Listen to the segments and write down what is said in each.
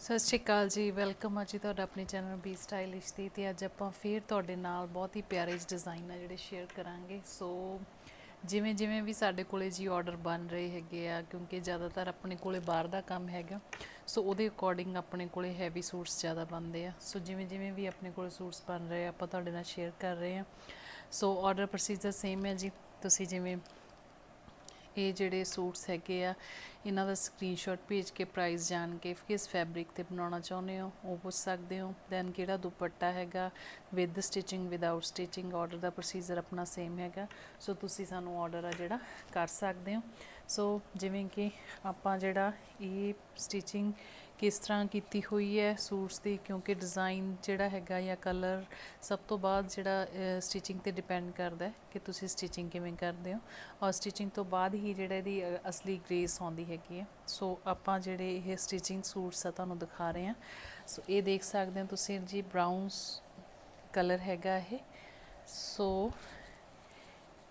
ਸਤਿ ਸ਼੍ਰੀ ਅਕਾਲ ਜੀ, ਵੈਲਕਮ ਆ ਜੀ ਤੁਹਾਡਾ ਆਪਣੇ ਚੈਨਲ ਬੀ ਸਟਾਈਲਿਸ਼ ਤੇ ਤੇ ਅੱਜ ਆਪਾਂ ਫੇਰ ਤੁਹਾਡੇ ਨਾਲ ਬਹੁਤ ਹੀ ਪਿਆਰੇ ਜਿਹੇ ਡਿਜ਼ਾਈਨ ਆ ਜਿਹੜੇ ਸ਼ੇਅਰ ਕਰਾਂਗੇ। ਸੋ ਜਿਵੇਂ ਜਿਵੇਂ ਵੀ ਸਾਡੇ ਕੋਲੇ ਜੀ ਆਰਡਰ ਬਣ ਰਹੇ ਹੈਗੇ ਆ, ਕਿਉਂਕਿ ਜ਼ਿਆਦਾਤਰ ਆਪਣੇ ਕੋਲੇ ਬਾਹਰ ਦਾ ਕੰਮ ਹੈਗਾ ਸੋ ਉਹਦੇ ਅਕੋਰਡਿੰਗ ਆਪਣੇ ਕੋਲੇ ਹੈਵੀ ਸੂਟਸ ਜ਼ਿਆਦਾ ਬਣਦੇ ਆ। ਸੋ ਜਿਵੇਂ ਜਿਵੇਂ ਵੀ ਆਪਣੇ ਕੋਲੇ ਸੂਟਸ ਬਣ ਰਹੇ ਆ, ਆਪਾਂ ਤੁਹਾਡੇ ਨਾਲ ਸ਼ੇਅਰ ਕਰ ਰਹੇ ਆ। ਸੋ ਆਰਡਰ ਪ੍ਰੋਸੀਜਰ ਸੇਮ ਹੈ ਜੀ। ਤੁਸੀਂ ਜਿਵੇਂ ਇਹ ਜਿਹੜੇ ਸੂਟਸ ਹੈਗੇ ਆ, ਇਹਨਾਂ ਦਾ ਸਕਰੀਨਸ਼ਾਟ ਭੇਜ ਕੇ ਪ੍ਰਾਈਸ ਜਾਣ ਕੇ ਕਿਸ ਫੈਬਰਿਕ ਤੇ ਬਣਾਉਣਾ ਚਾਹੁੰਦੇ ਹੋ, ਉਹ ਪੁੱਛ ਸਕਦੇ ਹੋ। ਦੈਨ ਕਿਹੜਾ ਦੁਪੱਟਾ ਹੈਗਾ with stitching without stitching order the procedure ਆਪਣਾ ਸੇਮ ਹੈਗਾ। ਸੋ ਤੁਸੀਂ ਸਾਨੂੰ ਆਰਡਰ ਆ ਜਿਹੜਾ ਕਰ ਸਕਦੇ ਹੋ। ਸੋ ਜਿਵੇਂ ਕਿ ਆਪਾਂ ਜਿਹੜਾ ਇਹ ਸਟਿਚਿੰਗ ਕਿਸ ਤਰ੍ਹਾਂ ਕੀਤੀ ਹੋਈ ਹੈ ਸੂਟਸ ਦੀ, ਕਿਉਂਕਿ ਡਿਜ਼ਾਈਨ ਜਿਹੜਾ ਹੈਗਾ ਜਾਂ ਕਲਰ ਸਭ ਤੋਂ ਬਾਅਦ ਜਿਹੜਾ ਸਟਿਚਿੰਗ ਤੇ ਡਿਪੈਂਡ ਕਰਦਾ ਹੈ ਕਿ ਤੁਸੀਂ ਸਟਿਚਿੰਗ ਕਿਵੇਂ ਕਰਦੇ ਹੋ। ਔਰ ਸਟਿਚਿੰਗ ਤੋਂ ਬਾਅਦ ਹੀ ਜਿਹੜਾ ਇਹਦੀ ਅਸਲੀ ਗ੍ਰੇਸ ਆਉਂਦੀ ਹੈਗੀ ਹੈ। ਸੋ ਆਪਾਂ ਜਿਹੜੇ ਇਹ ਸਟਿਚਿੰਗ ਸੂਟਸ ਆ ਤੁਹਾਨੂੰ ਦਿਖਾ ਰਹੇ ਹਾਂ। ਸੋ ਇਹ ਦੇਖ ਸਕਦੇ ਹੋ ਤੁਸੀਂ ਜੀ ਬ੍ਰਾਊਨਸ ਕਲਰ ਹੈਗਾ ਇਹ। ਸੋ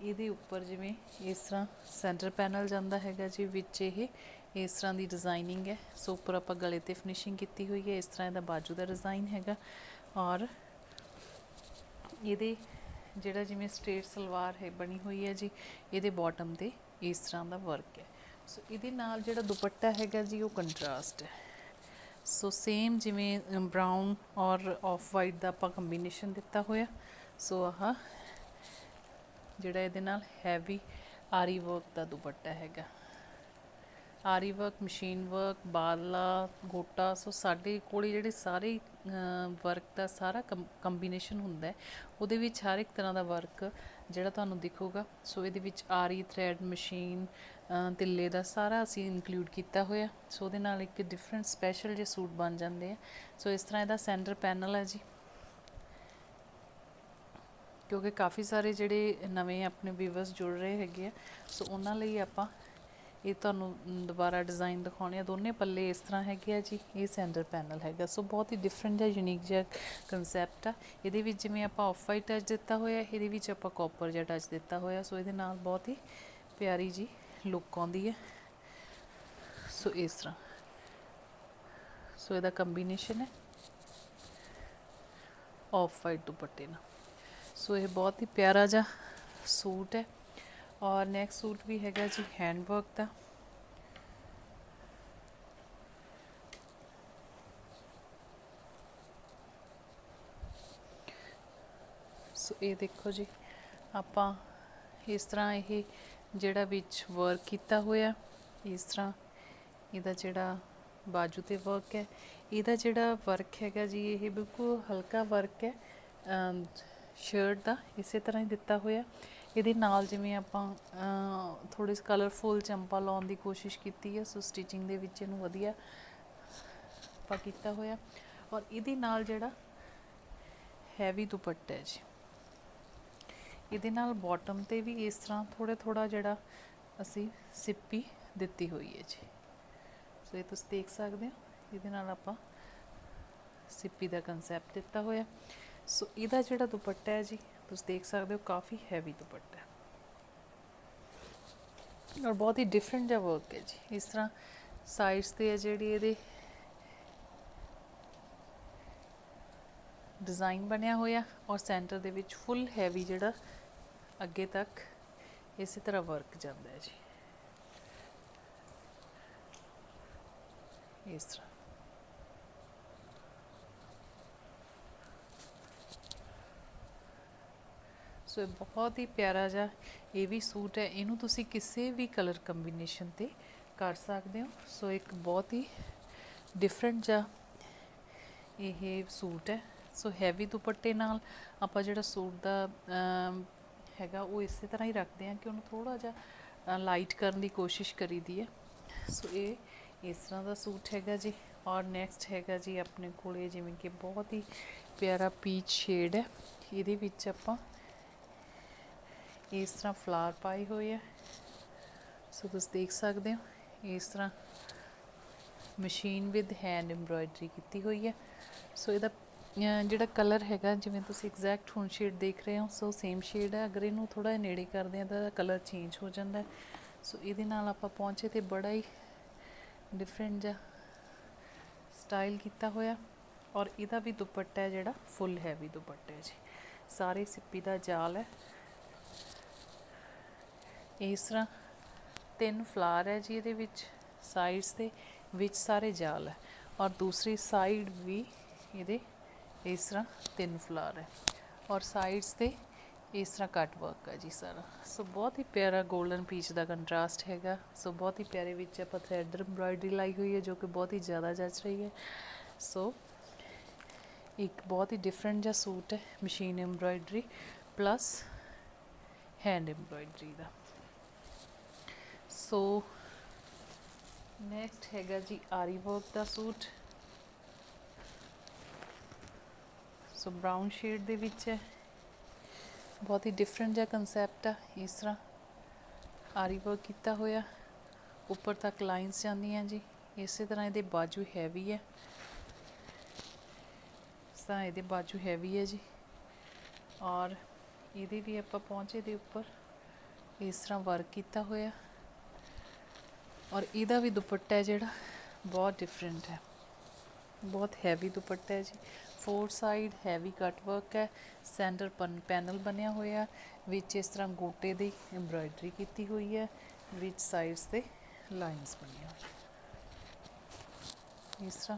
ਇਹਦੇ ਉੱਪਰ ਜਿਵੇਂ ਇਸ ਤਰ੍ਹਾਂ ਸੈਂਟਰ ਪੈਨਲ ਜਾਂਦਾ ਹੈਗਾ ਜੀ, ਵਿੱਚ ਇਹ ਇਸ ਤਰ੍ਹਾਂ ਦੀ ਡਿਜ਼ਾਈਨਿੰਗ ਹੈ। ਸੋ ਉੱਪਰ ਆਪਾਂ ਗਲੇ ਤੇ ਫਿਨਿਸ਼ਿੰਗ ਕੀਤੀ ਹੋਈ ਹੈ। ਇਸ ਤਰ੍ਹਾਂ ਇਹਦਾ ਬਾਜੂ ਦਾ ਡਿਜ਼ਾਈਨ ਹੈਗਾ। ਔਰ ਇਹਦੇ ਜਿਹੜਾ ਜਿਵੇਂ ਸਟ੍ਰੇਟ ਸਲਵਾਰ ਹੈ, ਬਣੀ ਹੋਈ ਹੈ ਜੀ, ਇਹਦੇ ਬਾਟਮ ਤੇ ਇਸ ਤਰ੍ਹਾਂ ਦਾ ਵਰਕ ਹੈ। ਸੋ ਇਹਦੇ ਨਾਲ ਜਿਹੜਾ ਦੁਪੱਟਾ ਹੈਗਾ ਜੀ, ਉਹ ਕੰਟਰਾਸਟ ਹੈ। ਸੋ ਸੇਮ ਜਿਵੇਂ ਬ੍ਰਾਊਨ ਔਰ ਆਫ ਵਾਈਟ ਦਾ ਆਪਾਂ ਕੰਬੀਨੇਸ਼ਨ ਦਿੱਤਾ ਹੋਇਆ। ਸੋ ਆਹ ਜਿਹੜਾ ਇਹਦੇ ਨਾਲ ਹੈਵੀ ਆਰੀ ਵਰਕ ਦਾ ਦੁਪੱਟਾ ਹੈਗਾ। ਆਰੀ ਵਰਕ ਮਸ਼ੀਨ ਵਰਕ ਬਾਲਾ, ਗੋਟਾ, ਸੋ ਸਾਡੇ ਕੋਲੇ ਜਿਹੜੇ ਸਾਰੇ ਵਰਕ ਦਾ ਸਾਰਾ ਕੰਬੀਨੇਸ਼ਨ ਹੁੰਦਾ ਉਹਦੇ ਵਿੱਚ ਹਰ ਇੱਕ ਤਰ੍ਹਾਂ ਦਾ ਵਰਕ ਜਿਹੜਾ ਤੁਹਾਨੂੰ ਦਿਖੂਗਾ। ਸੋ ਇਹਦੇ ਵਿੱਚ ਆਰੀ ਥ੍ਰੈਡ ਮਸ਼ੀਨ ਤਿੱਲੇ ਦਾ ਸਾਰਾ ਅਸੀਂ ਇਨਕਲੂਡ ਕੀਤਾ ਹੋਇਆ। ਸੋ ਉਹਦੇ ਨਾਲ ਇੱਕ ਡਿਫਰੈਂਟ ਸਪੈਸ਼ਲ ਜਿਹੇ ਸੂਟ ਬਣ ਜਾਂਦੇ ਆ। ਸੋ ਇਸ ਤਰ੍ਹਾਂ ਇਹਦਾ ਸੈਂਟਰ ਪੈਨਲ ਹੈ ਜੀ। ਕਿਉਂਕਿ ਕਾਫੀ ਸਾਰੇ ਜਿਹੜੇ ਨਵੇਂ ਆਪਣੇ ਵੀਵਰਸ ਜੁੜ ਰਹੇ ਹੈਗੇ ਆ, ਸੋ ਉਹਨਾਂ ਲਈ ਆਪਾਂ ਇਹ ਤੁਹਾਨੂੰ ਦੁਬਾਰਾ ਡਿਜ਼ਾਈਨ ਦਿਖਾਉਣੇ ਆ। ਦੋਨੇ ਪੱਲੇ ਇਸ ਤਰ੍ਹਾਂ ਹੈਗੇ ਆ ਜੀ। ਇਹ ਸੈਂਟਰ ਪੈਨਲ ਹੈਗਾ। ਸੋ ਬਹੁਤ ਹੀ ਡਿਫਰੈਂਟ ਜਿਹਾ ਯੂਨੀਕ ਜਿਹਾ ਕਨਸੈਪਟ ਆ। ਇਹਦੇ ਵਿੱਚ ਜਿਵੇਂ ਆਪਾਂ ਆਫ ਵਾਈਟ ਟੱਚ ਦਿੱਤਾ ਹੋਇਆ, ਇਹਦੇ ਵਿੱਚ ਆਪਾਂ ਕਾਪਰ ਜਿਹਾ ਟੱਚ ਦਿੱਤਾ ਹੋਇਆ। ਸੋ ਇਹਦੇ ਨਾਲ ਬਹੁਤ ਹੀ ਪਿਆਰੀ ਜੀ ਲੁੱਕ ਆਉਂਦੀ ਹੈ। ਸੋ ਇਸ ਤਰ੍ਹਾਂ। ਸੋ ਇਹਦਾ ਕੰਬੀਨੇਸ਼ਨ ਹੈ। ਆਫ ਵਾਈਟ ਦੁਪੱਟੇ ਨਾਲ। ਸੋ ਇਹ ਬਹੁਤ ਹੀ ਪਿਆਰਾ ਜਿਹਾ ਸੂਟ ਹੈ। ਔਰ ਨੈਕਸਟ ਸੂਟ ਵੀ ਹੈਗਾ ਜੀ ਹੈਂਡ ਵਰਕ ਦਾ। ਸੋ ਇਹ ਦੇਖੋ ਜੀ, ਆਪਾਂ ਇਸ ਤਰ੍ਹਾਂ ਇਹ ਜਿਹੜਾ ਵਿੱਚ ਵਰਕ ਕੀਤਾ ਹੋਇਆ, ਇਸ ਤਰ੍ਹਾਂ ਇਹਦਾ ਜਿਹੜਾ ਬਾਜੂ ਤੇ ਵਰਕ ਹੈ। ਇਹਦਾ ਜਿਹੜਾ ਵਰਕ ਹੈਗਾ ਜੀ, ਇਹ ਬਿਲਕੁਲ ਹਲਕਾ ਵਰਕ ਹੈ ਸ਼ਰਟ ਦਾ, ਇਸੇ ਤਰ੍ਹਾਂ ਹੀ ਦਿੱਤਾ ਹੋਇਆ। ਇਹਦੇ ਨਾਲ ਜਿਵੇਂ ਆਪਾਂ ਥੋੜੇ ਕਲਰਫੁਲ ਚੰਪਾ ਲਾਉਣ ਦੀ ਕੋਸ਼ਿਸ਼ ਕੀਤੀ ਹੈ, ਸੋ ਸਟਿਚਿੰਗ ਦੇ ਵਿੱਚ ਇਹਨੂੰ ਵਧੀਆ ਆਪਾਂ ਕੀਤਾ ਹੋਇਆ। ਔਰ ਇਹਦੇ ਨਾਲ ਜਿਹੜਾ ਹੈਵੀ ਦੁਪੱਟਾ ਹੈ ਜੀ, ਇਹਦੇ ਨਾਲ ਬਾਟਮ ਤੇ ਵੀ ਇਸ ਤਰ੍ਹਾਂ ਥੋੜਾ ਥੋੜਾ ਜਿਹੜਾ ਅਸੀਂ ਸਿੱਪੀ ਦਿੱਤੀ ਹੋਈ ਹੈ ਜੀ। ਸੋ ਇਹ ਤੁਸੀਂ ਦੇਖ ਸਕਦੇ ਹੋ, ਇਹਦੇ ਨਾਲ ਆਪਾਂ ਸਿੱਪੀ ਦਾ ਕਨਸੈਪਟ ਦਿੱਤਾ ਹੋਇਆ। ਸੋ ਇਹਦਾ ਜਿਹੜਾ ਦੁਪੱਟਾ ਹੈ ਜੀ ਤੁਸੀਂ ਦੇਖ ਸਕਦੇ ਹੋ ਕਾਫੀ ਹੈਵੀ ਦੁਪੱਟਾ ਹੈ। ਔਰ ਬਹੁਤ ਹੀ ਡਿਫਰੈਂਟ ਜਿਹਾ ਵਰਕ ਹੈ ਜੀ। ਇਸ ਤਰ੍ਹਾਂ ਸਾਈਡਸ ਤੇ ਹੈ ਜਿਹੜੀ ਇਹਦੇ ਡਿਜ਼ਾਈਨ ਬਣਿਆ ਹੋਇਆ ਔਰ ਸੈਂਟਰ ਦੇ ਵਿੱਚ ਫੁੱਲ ਹੈਵੀ ਜਿਹੜਾ ਅੱਗੇ ਤੱਕ ਇਸੇ ਤਰ੍ਹਾਂ ਵਰਕ ਜਾਂਦਾ ਹੈ ਜੀ। ਇਸ ਤਰ੍ਹਾਂ। ਸੋ ਇਹ ਬਹੁਤ ਹੀ ਪਿਆਰਾ ਜਿਹਾ ਇਹ ਵੀ ਸੂਟ ਹੈ। ਇਹਨੂੰ ਤੁਸੀਂ ਕਿਸੇ ਵੀ ਕਲਰ ਕੰਬੀਨੇਸ਼ਨ ਤੇ ਕਰ ਸਕਦੇ ਹੋ। ਸੋ ਇੱਕ ਬਹੁਤ ਹੀ ਡਿਫਰੈਂਟ ਜਿਹਾ ਇਹ ਸੂਟ ਹੈ। ਸੋ ਹੈਵੀ ਦੁਪੱਟੇ ਨਾਲ ਆਪਾਂ ਜਿਹੜਾ ਸੂਟ ਦਾ ਹੈਗਾ ਉਹ ਇਸੇ ਤਰ੍ਹਾਂ ਹੀ ਰੱਖਦੇ ਹਾਂ ਕਿ ਉਹਨੂੰ ਥੋੜਾ ਜਿਹਾ ਲਾਈਟ ਕਰਨ ਦੀ ਕੋਸ਼ਿਸ਼ ਕਰੀਦੀ ਹੈ। ਸੋ ਇਹ ਇਸ ਤਰ੍ਹਾਂ ਦਾ ਸੂਟ ਹੈਗਾ ਜੀ। ਔਰ ਨੈਕਸਟ ਹੈਗਾ ਜੀ ਆਪਣੇ ਕੋਲੇ ਜਿਵੇਂ ਕਿ ਬਹੁਤ ਹੀ ਪਿਆਰਾ ਪੀਚ ਸ਼ੇਡ ਹੈ। ਇਹਦੇ ਵਿੱਚ ਆਪਾਂ ਇਸ ਤਰ੍ਹਾਂ ਫਲਾਰ ਪਾਈ ਹੋਈ ਹੈ ਸੋ ਤੁਸੀਂ ਦੇਖ ਸਕਦੇ ਹੋ, ਇਸ ਤਰ੍ਹਾਂ ਮਸ਼ੀਨ ਵਿਦ ਹੈਂਡ ਐਮਬ੍ਰੋਇਡਰੀ ਕੀਤੀ ਹੋਈ ਹੈ ਸੋ ਇਹਦਾ ਜਿਹੜਾ ਕਲਰ ਹੈਗਾ, ਜਿਵੇਂ ਤੁਸੀਂ ਐਗਜ਼ੈਕਟ ਹੁਣ ਸ਼ੇਡ ਦੇਖ ਰਹੇ ਹੋ, ਸੋ ਸੇਮ ਸ਼ੇਡ ਹੈ ਅਗਰ ਇਹਨੂੰ ਥੋੜਾ ਨੇੜੇ ਕਰਦੇ ਆ ਤਾਂ ਕਲਰ ਚੇਂਜ ਹੋ ਜਾਂਦਾ। ਸੋ ਇਹਦੇ ਨਾਲ ਆਪਾਂ ਪਹੁੰਚੇ ਤੇ ਬੜਾ ਹੀ ਡਿਫਰੈਂਟ ਜਿਹਾ ਸਟਾਈਲ ਕੀਤਾ ਹੋਇਆ। ਔਰ ਇਹਦਾ ਵੀ ਦੁਪੱਟਾ ਹੈ ਜਿਹੜਾ ਫੁੱਲ ਹੈਵੀ ਦੁਪੱਟਾ ਹੈ ਜੀ। ਸਾਰੇ ਸਿੱਪੀ ਦਾ ਜਾਲ ਹੈ। ਇਸ ਤਰ੍ਹਾਂ ਤਿੰਨ ਫਲਾਰ ਹੈ ਜੀ ਇਹਦੇ ਵਿੱਚ ਸਾਈਡਸ ਦੇ ਵਿੱਚ ਸਾਰੇ ਜਾਲ ਹੈ ਔਰ ਦੂਸਰੀ ਸਾਈਡ ਵੀ ਇਹਦੇ ਇਸ ਤਰ੍ਹਾਂ ਤਿੰਨ ਫਲਾਰ ਹੈ ਔਰ ਸਾਈਡਸ ਤੇ ਇਸ ਤਰ੍ਹਾਂ ਕੱਟ ਵਰਕ ਹੈ ਜੀ ਸਾਰਾ। ਸੋ ਬਹੁਤ ਹੀ ਪਿਆਰਾ 골ਡਨ ਪੀਚ ਦਾ ਕੰਟਰਾਸਟ ਹੈਗਾ। ਸੋ ਬਹੁਤ ਹੀ ਪਿਆਰੇ ਵਿੱਚ ਆਪਾਂ ਥ੍ਰੈਡ ਐਮਬ੍ਰਾਇਡਰੀ ਲਾਈ ਹੋਈ ਹੈ ਜੋ ਕਿ ਬਹੁਤ ਹੀ ਜ਼ਿਆਦਾ ਜੱਚ ਰਹੀ ਹੈ। ਸੋ ਇੱਕ ਬਹੁਤ ਹੀ ਡਿਫਰੈਂਟ ਜਿਹਾ ਸੂਟ ਹੈ machine embroidery plus hand embroidery ਦਾ। ਸੋ ਨੈਕਸਟ ਹੈਗਾ ਜੀ ਆਰੀ ਵਰਕ ਦਾ ਸੂਟ। ਸੋ ਬ੍ਰਾਊਨ ਸ਼ੇਡ ਦੇ ਵਿੱਚ ਹੈ। ਬਹੁਤ ਹੀ ਡਿਫਰੈਂਟ ਜਿਹਾ ਕਨਸੈਪਟ ਆ, ਇਸ ਤਰ੍ਹਾਂ ਆਰੀ ਵਰਕ ਕੀਤਾ ਹੋਇਆ। ਉੱਪਰ ਤੱਕ ਲਾਈਨਸ ਜਾਂਦੀਆਂ ਜੀ। ਇਸੇ ਤਰ੍ਹਾਂ ਇਹਦੇ ਬਾਜੂ ਹੈਵੀ ਹੈ। ਤਾਂ ਇਹਦੇ ਬਾਜੂ ਹੈਵੀ ਹੈ ਜੀ। ਔਰ ਇਹਦੇ ਵੀ ਆਪਾਂ ਪਹੁੰਚੇ ਦੇ ਉੱਪਰ ਇਸ ਤਰ੍ਹਾਂ ਵਰਕ ਕੀਤਾ ਹੋਇਆ। ਔਰ ਇਹਦਾ ਵੀ ਦੁਪੱਟਾ ਹੈ ਜਿਹੜਾ ਬਹੁਤ ਡਿਫਰੈਂਟ ਹੈ। ਬਹੁਤ ਹੈਵੀ ਦੁਪੱਟਾ ਹੈ ਜੀ। Four side heavy cut work ਹੈ। ਸੈਂਟਰ ਪਨ ਪੈਨਲ ਬਣਿਆ ਹੋਇਆ। ਵਿੱਚ ਇਸ ਤਰ੍ਹਾਂ ਗੋਟੇ ਦੀ ਐਮਬ੍ਰਾਇਡਰੀ ਕੀਤੀ ਹੋਈ ਹੈ। ਵਿੱਚ ਸਾਈਡਸ ਤੇ ਲਾਈਨਸ ਬਣੀਆਂ ਹੋਈਆਂ। ਇਸ ਤਰ੍ਹਾਂ।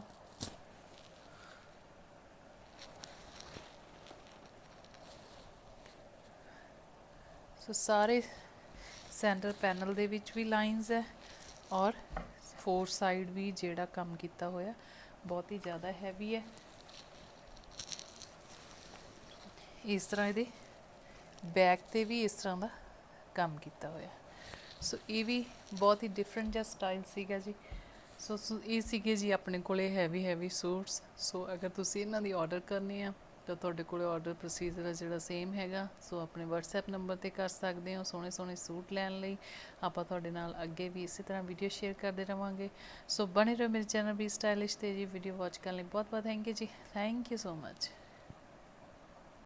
ਸੋ ਸਾਰੇ ਸੈਂਟਰ ਪੈਨਲ ਦੇ ਵਿੱਚ ਵੀ ਲਾਈਨਸ ਹੈ। ਔਰ ਫੋਰ ਸਾਈਡ ਵੀ ਜਿਹੜਾ ਕੰਮ ਕੀਤਾ ਹੋਇਆ, ਬਹੁਤ ਹੀ ਜ਼ਿਆਦਾ ਹੈਵੀ ਹੈ। ਇਸ ਤਰ੍ਹਾਂ ਇਹਦੇ ਬੈਕ ਤੇ ਵੀ ਇਸ ਤਰ੍ਹਾਂ ਦਾ ਕੰਮ ਕੀਤਾ ਹੋਇਆ। ਸੋ ਇਹ ਵੀ ਬਹੁਤ ਹੀ ਡਿਫਰੈਂਟ ਜਿਹਾ ਸਟਾਈਲ ਸੀਗਾ ਜੀ। ਸੋ ਸੋ ਇਹ ਸੀਗੇ ਜੀ ਆਪਣੇ ਕੋਲੇ ਹੈਵੀ ਹੈਵੀ ਸੂਟਸ ਸੋ ਅਗਰ ਤੁਸੀਂ ਇਹਨਾਂ ਦੀ ਆਰਡਰ ਕਰਨੇ ਆ ਤਾਂ ਤੁਹਾਡੇ ਕੋਲ ਆਰਡਰ ਪ੍ਰੋਸੀਜਰ ਹੈ ਜਿਹੜਾ ਸੇਮ ਹੈਗਾ। ਸੋ ਆਪਣੇ WhatsApp ਨੰਬਰ ਤੇ ਕਰ ਸਕਦੇ ਹੋ ਸੋਹਣੇ ਸੋਹਣੇ ਸੂਟ ਲੈਣ ਲਈ। ਆਪਾਂ ਤੁਹਾਡੇ ਨਾਲ ਅੱਗੇ ਵੀ ਇਸੇ ਤਰ੍ਹਾਂ ਵੀਡੀਓ ਸ਼ੇਅਰ ਕਰਦੇ ਰਵਾਂਗੇ। ਸੋ ਬਣੇ ਰਹੋ ਮੇਰੇ ਚੈਨਲ ਵੀ ਸਟਾਈਲਿਸ਼ ਤੇ ਜੀ। ਵੀਡੀਓ ਵਾਚ ਕਰਨ ਲਈ ਬਹੁਤ ਬਹੁਤ ਥੈਂਕ ਯੂ ਜੀ। Thank you so much